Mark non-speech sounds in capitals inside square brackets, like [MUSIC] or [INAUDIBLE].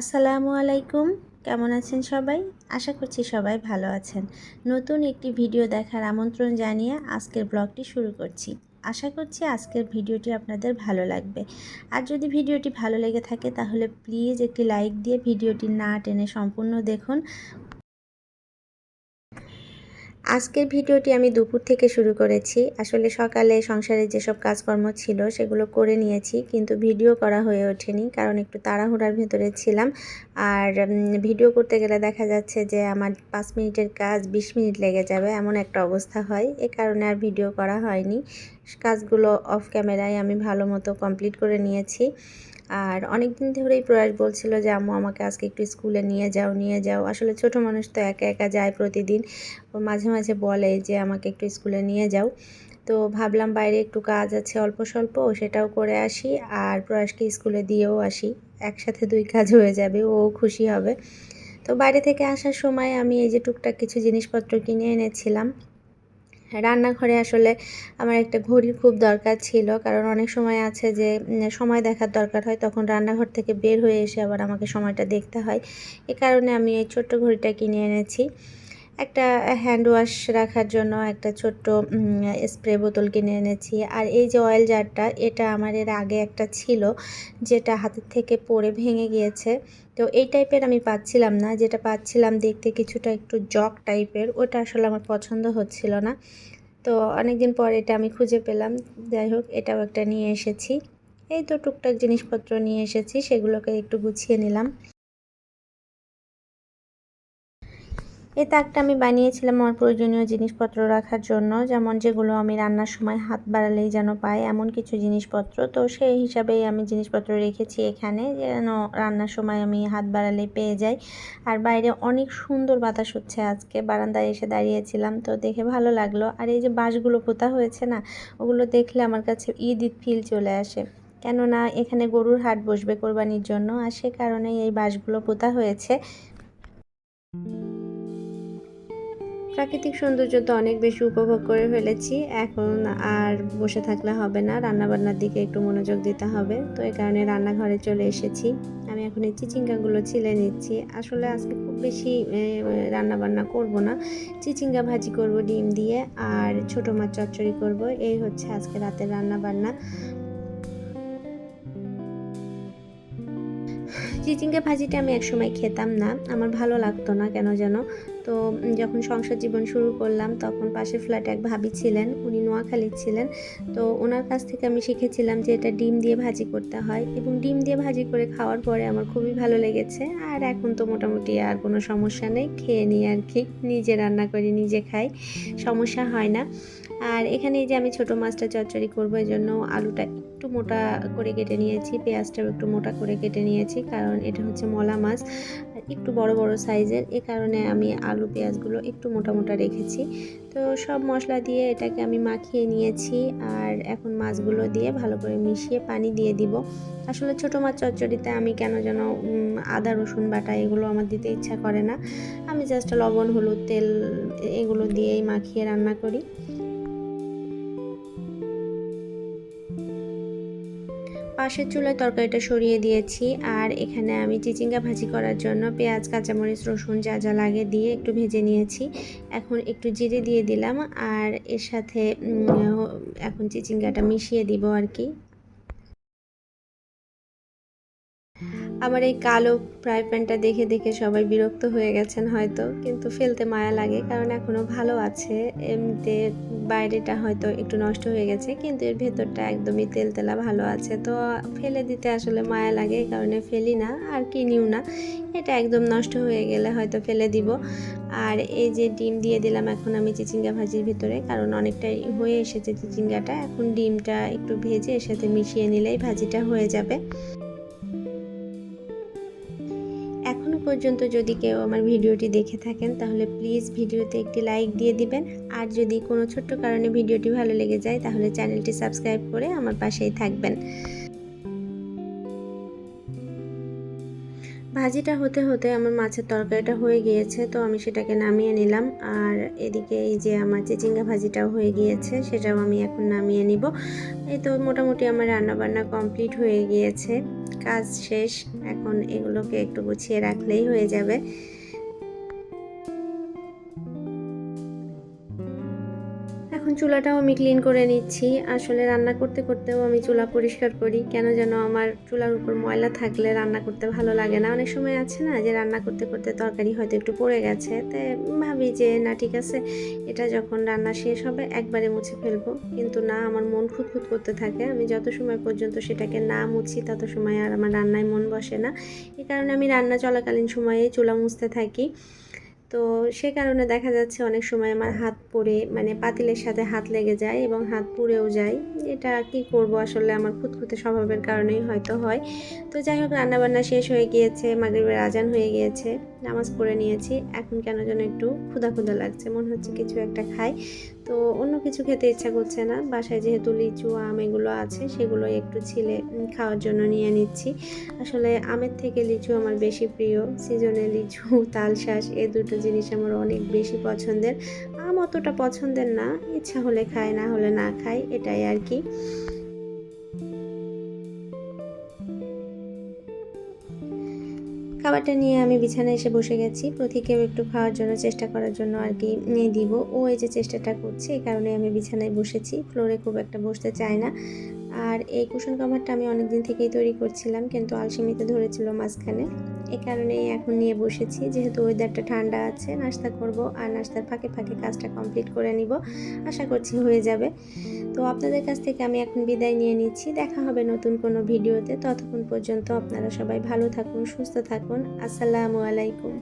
আসসালামু আলাইকুম। কেমন আছেন সবাই? আশা করছি সবাই ভালো আছেন। নতুন একটি ভিডিও দেখার আমন্ত্রণ জানিয়ে আজকের ব্লগটি শুরু করছি। আশা করছি আজকের ভিডিওটি আপনাদের ভালো লাগবে। আর যদি ভিডিওটি ভালো লেগে থাকে তাহলে প্লিজ একটি লাইক দিয়ে ভিডিওটি না টেনে সম্পূর্ণ দেখুন। আজকের ভিডিওটি আমি দুপুর থেকে শুরু করেছি। আসলে সকালে সংসারে যেসব কাজকর্ম ছিল সেগুলো করে নিয়েছি, কিন্তু ভিডিও করা হয়ে ওঠেনি, কারণ একটু তাড়াহুড়ার ভেতরে ছিলাম। আর ভিডিও করতে গেলে দেখা যাচ্ছে যে আমার পাঁচ মিনিটের কাজ বিশ মিনিট লেগে যাবে, এমন একটা অবস্থা হয়। এ কারণে আর ভিডিও করা হয়নি। কাজগুলো অফ ক্যামেরায় আমি ভালো মতো কমপ্লিট করে নিয়েছি। আর অনেক দিন ধরেই প্রয়াস বলছিল যে, আম্মু, আমাকে আজকে একটু স্কুলে নিয়ে যাও নিয়ে যাও। আসলে ছোট মানুষ তো একা একা যায় প্রতিদিন। ও মাঝে মাঝে বলে যে, আমাকে একটু স্কুলে নিয়ে যাও। তো ভাবলাম বাইরে একটু কাজ আছে অল্প স্বল্প সেটাও করে আসি আর প্রয়াসকে স্কুলে দিয়েও আসি। একসাথে দুই কাজ হয়ে যাবে, ও খুশি হবে। তো বাইরে থেকে আসার সময় আমি এই যে টুকটাক কিছু জিনিসপত্র কিনে এনেছিলাম। রান্নাঘরে আসলে আমার একটা ঘড়ির খুব দরকার ছিল। কারণ অনেক সময় আছে যে সময় দেখার দরকার হয়, তখন রান্নাঘর থেকে বের হয়ে এসে আবার আমাকে সময়টা দেখতে হয়। এ কারণে আমি এই ছোট্ট ঘড়িটা কিনে এনেছি। একটা হ্যান্ড ওয়াশ রাখার জন্য একটা ছোট্ট স্প্রে বোতল কিনে এনেছি। আর এই যে অয়েল জারটা এটা আমার এর আগে একটা ছিল, যেটা হাতের থেকে পড়ে ভেঙে গিয়েছে। তো এই টাইপের আমি পাচ্ছিলাম না, যেটা পাচ্ছিলাম দেখতে কিছুটা একটু জক টাইপের ওটা আসলে আমার পছন্দ হচ্ছিল না। তো অনেকদিন পর এটা আমি খুঁজে পেলাম, যাই হোক, এটাও একটা নিয়ে এসেছি। এই তো টুকটাক জিনিসপত্র নিয়ে এসেছি, সেগুলোকে একটু গুছিয়ে নিলাম। এই তাকটা আমি বানিয়েছিলাম আমার প্রয়োজনীয় জিনিসপত্র রাখার জন্য, যেমন যেগুলো আমি রান্নার সময় হাত বাড়ালেই যেন পাই, এমন কিছু জিনিসপত্র। তো সেই হিসাবেই আমি জিনিসপত্র রেখেছি এখানে, যেন রান্নার সময় আমি হাত বাড়ালেই পেয়ে যাই। আর বাইরে অনেক সুন্দর বাতাস হচ্ছে আজকে, বারান্দায় এসে দাঁড়িয়েছিলাম, তো দেখে ভালো লাগল। আর এই যে বাঁশগুলো পোতা হয়েছে না, ওগুলো দেখলে আমার কাছে ঈদ ঈদ ফিল চলে আসে। কেননা এখানে গরুর হাট বসবে কোরবানির জন্য, আর সে কারণেই এই বাঁশগুলো পোতা হয়েছে। প্রাকৃতিক সৌন্দর্য তো অনেক বেশি উপভোগ করে ফেলেছি। এখন আর বসে থাকলে হবে না, রান্নাবান্নার দিকে একটু মনোযোগ দিতে হবে। তো এই কারণে রান্নাঘরে চলে এসেছি। আমি এখন এই চিচিঙ্গাগুলো ছিলে নিচ্ছি। আসলে আজকে খুব বেশি রান্নাবান্না করব না। চিচিঙ্গা ভাজি করব ডিম দিয়ে আর ছোটো মাছ চচ্চড়ি করব। এই হচ্ছে আজকে রাতের রান্নাবান্না। চিচিঙ্গা ভাজিটা আমি একসময় খেতাম না, আমার ভালো লাগতো না কেন যেন। তো যখন সংসার জীবন শুরু করলাম, তখন পাশের ফ্ল্যাটে এক ভাবি ছিলেন, উনি নোয়াখালীর ছিলেন। তো ওনার কাছ থেকে আমি শিখেছিলাম যে এটা ডিম দিয়ে ভাজি করতে হয় এবং ডিম দিয়ে ভাজি করে খাওয়ার পরে আমার খুবই ভালো লেগেছে। আর এখন তো মোটামুটি আর কোনো সমস্যা নেই, খেয়ে নিই আর কি, নিজে রান্না করি, নিজে খাই, সমস্যা হয় না। আর এখানে এই যে আমি ছোটো মাছটা চচ্চড়ি করব এই জন্য আলুটা মোটা করে কেটে নিয়েছি, পেঁয়াজটাও একটু মোটা করে কেটে নিয়েছি, কারণ এটা হচ্ছে মলা মাছ, একটু বড় বড় সাইজের, এ কারণে আমি আলু পেঁয়াজগুলো একটু মোটা মোটা রেখেছি। তো সব মশলা দিয়ে এটাকে আমি মাখিয়ে নিয়েছি, আর এখন মাছগুলো দিয়ে ভালো করে মিশিয়ে পানি দিয়ে দিব। আসলে ছোটো মাছ চচ্চড়িতে আমি কেন যেন আদা, রসুন বাটা এগুলো আমার দিতে ইচ্ছা করে না। আমি জাস্ট লবণ, হলুদ, তেল এগুলো দিয়েই মাখিয়ে রান্না করি। পাশের চুলায় তরকারিটা সরিয়ে দিয়েছি আর এখানে আমি চিচিঙ্গা ভাজি করার জন্য পেঁয়াজ, কাঁচামরিচ, রসুন যা যা লাগে দিয়ে একটু ভেজে নিয়েছি। এখন একটু জিরে দিয়ে দিলাম আর এর সাথে এখন চিচিঙ্গাটা মিশিয়ে দিব আর কি। আমার এই কালো ফ্রাই প্যানটা দেখে দেখে সবাই বিরক্ত হয়ে গেছেন হয়তো, কিন্তু ফেলতে মায়া লাগে, কারণ এখনও ভালো আছে। এমনিতে বাইরেটা হয়তো একটু নষ্ট হয়ে গেছে, কিন্তু এর ভেতরটা একদমই তেলতেলা ভালো আছে। তো ফেলে দিতে আসলে মায়া লাগে, এই কারণে ফেলি না, আর কিনিও না। এটা একদম নষ্ট হয়ে গেলে হয়তো ফেলে দিব। আর এই যে ডিম দিয়ে দিলাম এখন আমি চিচিঙ্গা ভাজির ভিতরে, কারণ অনেকটাই হয়ে এসেছে চিচিঙ্গাটা। এখন ডিমটা একটু ভেজে এর সাথে মিশিয়ে নিলেই ভাজিটা হয়ে যাবে। পর্যন্ত যদি কেউ আমার ভিডিওটি দেখে থাকেন, তাহলে প্লিজ ভিডিওতে একটি লাইক দিয়ে দিবেন। আর যদি কোনো ছোট্ট কারণে ভিডিওটি ভালো লেগে যায়, তাহলে চ্যানেলটি সাবস্ক্রাইব করে আমার পাশেই থাকবেন। ভাজিটা হতে হতে আমার মাছের তরকারিটা হয়ে গিয়েছে, তো আমি সেটাকে নামিয়ে নিলাম। আর এদিকে এই যে আমার চিচিঙ্গা ভাজিটাও হয়ে গিয়েছে, সেটাও আমি এখন নামিয়ে নিব। এই তো মোটামুটি আমার রান্নাবান্না কমপ্লিট হয়ে গিয়েছে, কাজ শেষ। এখন এগুলোকে একটু গুছিয়ে রাখলেই হয়ে যাবে। এখন চুলাটাও আমি ক্লিন করে নিচ্ছি। আসলে রান্না করতে করতেও আমি চুলা পরিষ্কার করি। কেন যেন আমার চুলার উপর ময়লা থাকলে রান্না করতে ভালো লাগে না। অনেক সময় আছে না যে রান্না করতে করতে তরকারি হয়তো একটু পড়ে গেছে। তাই ভাবি যে, না, ঠিক আছে, এটা যখন রান্না শেষ হবে একবারে মুছে ফেলব। কিন্তু না, আমার মন খুব খুঁতখুত করতে থাকে। আমি যত সময় পর্যন্ত সেটাকে না মুছি, তত সময় আর আমার রান্নায় মন বসে না। এই কারণে আমি রান্না চলাকালীন সময়ে চুলা মুছতে থাকি। তো সে কারণে দেখা যাচ্ছে অনেক সময় আমার হাত পড়ে মানে পাতিলের সাথে হাত লেগে যায় এবং হাত পুড়েও যায়। এটা কি করব? আসলে আমার খুঁতখুঁতে স্বভাবের কারণেই হয়তো হয়। তো যাই হোক, রান্নাবান্না শেষ হয়ে গিয়েছে, মাগরীবের আজান হয়ে গিয়েছে, নামাজ পড়ে নিয়েছি। এখন কেন যেন একটু ক্ষুদা ক্ষুদা লাগছে, মনে হচ্ছে কিছু একটা খাই। তো অন্য কিছু খেতে ইচ্ছা করছে না। বাসায় যেহেতু লিচু, আম এগুলো আছে, সেগুলো একটু ছিলে খাওয়ার জন্য নিয়ে নিচ্ছি। আসলে আমের থেকে লিচু আমার বেশি প্রিয়। সিজনে লিচু [LAUGHS] তালশাঁস এ দুটো জিনিস আমার অনেক বেশি পছন্দের। আম অতটা পছন্দের না, ইচ্ছা হলে খায়, না হলে না খায়, এটাই আর কি। খাবারটা নিয়ে আমি বিছানায় এসে বসে গেছি। প্রতীকেও একটু খাওয়ার জন্য চেষ্টা করার জন্য আর কি নিয়ে দিব। ও এই যে চেষ্টাটা করছে, এই কারণে আমি বিছানায় বসেছি। ফ্লোরে খুব একটা বসতে চায় না। আর এই কুশন কাভারটা আমি অনেক দিন থেকেই তৈরি করছিলাম, কিন্তু আলসেমিতে ধরেছিল মাঝখানে। এই কারণেই এখন নিয়ে বসেছি। যেহেতু ওয়েদারটা ঠান্ডা আছে, নাস্তা করব আর নাস্তার ফাঁকে ফাঁকে কাজটা কমপ্লিট করে নিব। আশা করছি হয়ে যাবে। তো আপনাদের কাছ থেকে আমি এখন বিদায় নিয়ে নিচ্ছি। দেখা হবে নতুন কোনো ভিডিওতে। ততক্ষণ পর্যন্ত আপনারা সবাই ভালো থাকুন, সুস্থ থাকুন। আসসালামু আলাইকুম।